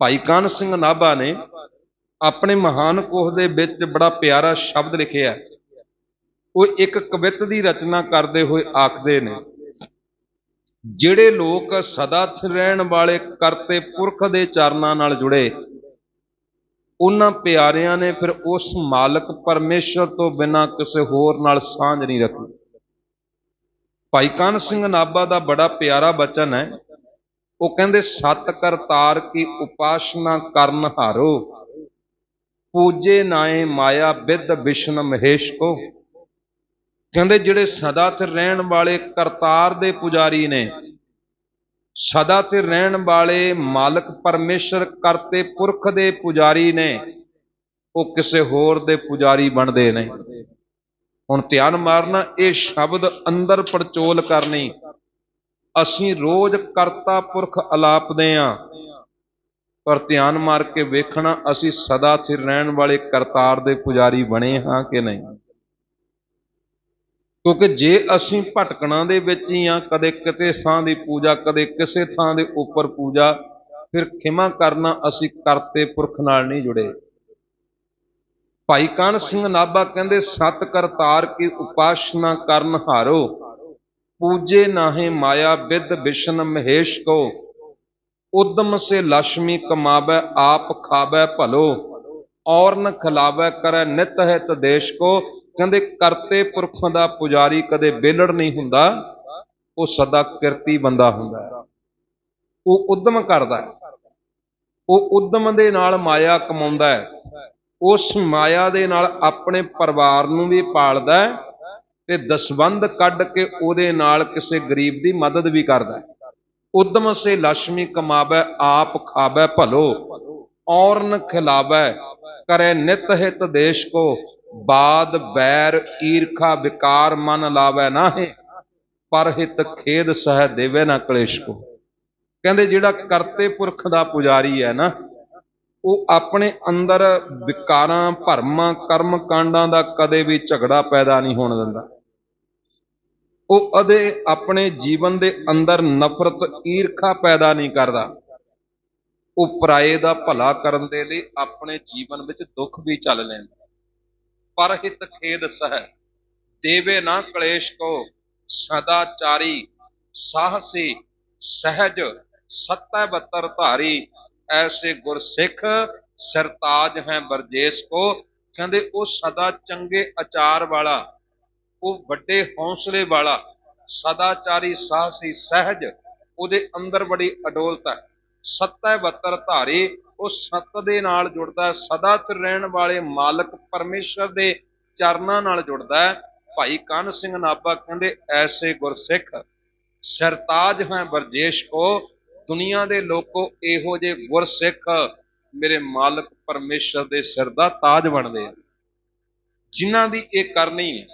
ਭਾਈ ਕਾਨ ਸਿੰਘ ਨਾਭਾ ਨੇ ਆਪਣੇ ਮਹਾਨ ਕੋਹ ਦੇ ਵਿੱਚ ਬੜਾ ਪਿਆਰਾ ਸ਼ਬਦ ਲਿਖਿਆ ਉਹ ਇੱਕ ਕਵਿਤ ਦੀ ਰਚਨਾ ਕਰਦੇ ਹੋਏ ਆਖਦੇ ਨੇ, ਜਿਹੜੇ ਲੋਕ ਸਦਾ ਸਥਿਰ ਰਹਿਣ ਵਾਲੇ ਕਰਤੇ ਪੁਰਖ ਦੇ ਚਰਨਾਂ ਨਾਲ ਜੁੜੇ, ਉਹਨਾਂ ਪਿਆਰਿਆਂ ਨੇ ਫਿਰ ਉਸ ਮਾਲਕ ਪਰਮੇਸ਼ਰ ਤੋਂ ਬਿਨਾਂ ਕਿਸੇ ਹੋਰ ਨਾਲ ਸਾਂਝ ਨਹੀਂ ਰੱਖੀ। ਭਾਈ ਕਾਨ ਸਿੰਘ ਨਾਭਾ ਦਾ ਬੜਾ ਪਿਆਰਾ ਬਚਨ ਹੈ ਉਹ ਕਹਿੰਦੇ, ਸਤ ਕਰਤਾਰ ਕੀ ਉਪਾਸਨਾ ਕਰਨ ਹਾਰੋ। ਪੂਜੇ ਨਾਏ ਮਾਇਆ ਵਿਦ ਵਿਸ਼ਨ ਮਹੇਸ਼ ਕੋ। ਕਹਿੰਦੇ, ਜਿਹੜੇ ਸਦਾ ਤੇ ਰਹਿਣ ਵਾਲੇ ਕਰਤਾਰ ਦੇ ਪੁਜਾਰੀ ਨੇ, ਸਦਾ ਤੇ ਰਹਿਣ ਵਾਲੇ ਮਾਲਕ ਪਰਮੇਸ਼ਰ ਕਰਤੇ ਪੁਰਖ ਦੇ ਪੁਜਾਰੀ ਨੇ, ਉਹ ਕਿਸੇ ਹੋਰ ਦੇ ਪੁਜਾਰੀ ਬਣਦੇ ਨੇ। ਹੁਣ ਧਿਆਨ ਮਾਰਨਾ, ਇਹ ਸ਼ਬਦ ਅੰਦਰ ਪਰਚੋਲ ਕਰਨੀ। ਅਸੀਂ ਰੋਜ਼ ਕਰਤਾ ਪੁਰਖ ਅਲਾਪਦੇ ਆਂ। ਪਰ ਧਿਆਨ ਮਾਰ ਕੇ ਵੇਖਣਾ, ਅਸੀਂ ਸਦਾ ਸਥਿਰ ਰਹਿਣ ਵਾਲੇ ਕਰਤਾਰ ਦੇ ਪੁਜਾਰੀ ਬਣੇ ਹਾਂ ਕਿ ਨਹੀਂ? ਕਿਉਂਕਿ ਜੇ ਅਸੀਂ ਭਟਕਣਾ ਦੇ ਵਿੱਚ ਹੀ ਆ, ਕਦੇ ਕਿਤੇ ਥਾਂ ਦੀ ਪੂਜਾ, ਕਦੇ ਕਿਸੇ ਥਾਂ ਦੇ ਉੱਪਰ ਪੂਜਾ, ਫਿਰ ਖਿਮਾ ਕਰਨਾ ਅਸੀਂ ਕਰਤੇ ਪੁਰਖ ਨਾਲ ਨਹੀਂ ਜੁੜੇ। ਭਾਈ ਕਾਨ ਸਿੰਘ ਨਾਭਾ ਕਹਿੰਦੇ, ਸਤ ਕਰਤਾਰ ਕੀ ਉਪਾਸਨਾ ਕਰਨ ਹਾਰੋ। ਪੂਜੇ ਨਾਹੇ ਮਾਇਆ ਵਿਦ ਵਿਸ਼ਨ ਮਹੇਸ਼ ਕੋ। ਉਦਮ ਸੇ ਲక్ష్ਮੀ ਕਮਾਵੇ ਆਪ ਖਾਵੇ ਭਲੋ। ਔਰ ਨ ਖਿਲਾਵੇ ਕਰੈ ਨਿਤ ਹਿਤ ਦੇਸ਼ ਕੋ। ਕਹਿੰਦੇ ਕਰਤੇ ਪੁਰਖਾਂ ਦਾ ਪੁਜਾਰੀ ਕਦੇ ਬੇਲੜ ਨਹੀਂ ਹੁੰਦਾ। ਉਹ ਸਦਾ ਕਿਰਤੀ ਬੰਦਾ ਹੁੰਦਾ ਹੈ। ਉਹ ਉਦਮ ਕਰਦਾ ਹੈ। ਉਹ ਉਦਮ ਦੇ ਨਾਲ ਮਾਇਆ ਕਮਾਉਂਦਾ ਹੈ। ਉਸ ਮਾਇਆ ਦੇ ਨਾਲ ਆਪਣੇ ਪਰਿਵਾਰ ਨੂੰ ਵੀ ਪਾਲਦਾ ਹੈ। ਤੇ ਦਸਵੰਦ ਕੱਢ ਕੇ ਉਹਦੇ ਨਾਲ ਕਿਸੇ ਗਰੀਬ ਦੀ ਮਦਦ ਵੀ ਕਰਦਾ ਹੈ। ਉਦਮ ਸੇ ਲక్ష్ਮੀ ਕਮਾਵੇ, ਆਪ ਖਾਵੇ ਭਲੋ। ਔਰਨ ਨ ਖਿਲਾਵੇ, ਕਰੇ ਨਿਤ ਹਿਤ ਦੇਸ਼ ਕੋ। ਬਾਦ, ਬੈਰ, ਈਰਖਾ, ਵਿਕਾਰ ਮਨ ਲਾਵੇ ਨਾਹੇ। ਪਰ ਹਿਤ ਖੇਦ ਸਹਿ ਦੇਵੇ ਨਾ ਕਲੇਸ਼ ਕੋ। ਕਹਿੰਦੇ ਜਿਹੜਾ ਕਰਤੇ ਪੁਰਖ ਦਾ ਪੁਜਾਰੀ ਹੈ ਨਾ, ਉਹ ਆਪਣੇ ਅੰਦਰ ਵਿਕਾਰਾਂ, ਭਰਮਾਂ, ਕਰਮ ਕਾਂਡਾਂ ਦਾ ਕਦੇ ਵੀ ਝਗੜਾ ਪੈਦਾ ਨਹੀਂ ਹੋਣ ਦਿੰਦਾ। ਉਹ ਅਦੇ ਆਪਣੇ ਜੀਵਨ ਦੇ ਅੰਦਰ ਨਫ਼ਰਤ, ਈਰਖਾ ਪੈਦਾ ਨਹੀਂ ਕਰਦਾ। ਉਹ ਪਰਾਏ ਦਾ ਭਲਾ ਕਰਨ ਦੇ ਲਈ ਆਪਣੇ ਜੀਵਨ ਵਿੱਚ ਦੁੱਖ ਵੀ ਚੱਲ ਲੈਂਦਾ। ਪਰ ਹਿਤ ਖੇਦ ਸਹਿ, ਦੇਵੇ ਨਾ ਕਲੇਸ਼ ਕੋ, ਸਦਾਚਾਰੀ, ਸਾਹਸੀ, ਸਹਿਜ, ਸਤੈ ਬਤਰ ਧਾਰੀ, ਐਸੇ ਗੁਰਸਿੱਖ, ਸਰਤਾਜ ਹੈ ਬਰਜੇਸ ਕੋ, ਕਹਿੰਦੇ ਉਹ ਸਦਾ ਚੰਗੇ ਆਚਾਰ ਵਾਲਾ ਉਹ ਵੱਡੇ ਹੌਸਲੇ ਵਾਲਾ, ਸਦਾਚਾਰੀ ਸਾਹਸੀ ਸਹਿਜ, ਉਹਦੇ ਅੰਦਰ ਬੜੀ ਅਡੋਲਤ ਹੈ। ਸਤੈ ਬਤਰ ਧਾਰੀ, ਉਹ ਸੱਤ ਦੇ ਨਾਲ ਜੁੜਦਾ ਹੈ। ਸਦਾ ਚ ਰਹਿਣ ਵਾਲੇ ਮਾਲਕ ਪਰਮੇਸ਼ਰ ਦੇ ਚਰਨਾਂ ਨਾਲ ਜੁੜਦਾ ਹੈ। ਭਾਈ ਕਾਨ ਸਿੰਘ ਨਾਭਾ ਕਹਿੰਦੇ, ਐਸੇ ਗੁਰਸਿੱਖ, ਸਰਤਾਜ ਹੈ ਬਰਜੇਸ਼ ਕੋ, ਦੁਨੀਆ ਦੇ ਲੋਕੋ ਇਹੋ ਜੇ ਗੁਰਸਿੱਖ ਮੇਰੇ ਮਾਲਕ ਪਰਮੇਸ਼ਰ ਦੇ ਸਿਰ ਦਾ ਤਾਜ ਬਣਦੇ ਆ। ਜਿਨ੍ਹਾਂ ਦੀ ਇਹ ਕਰਨੀ ਹੈ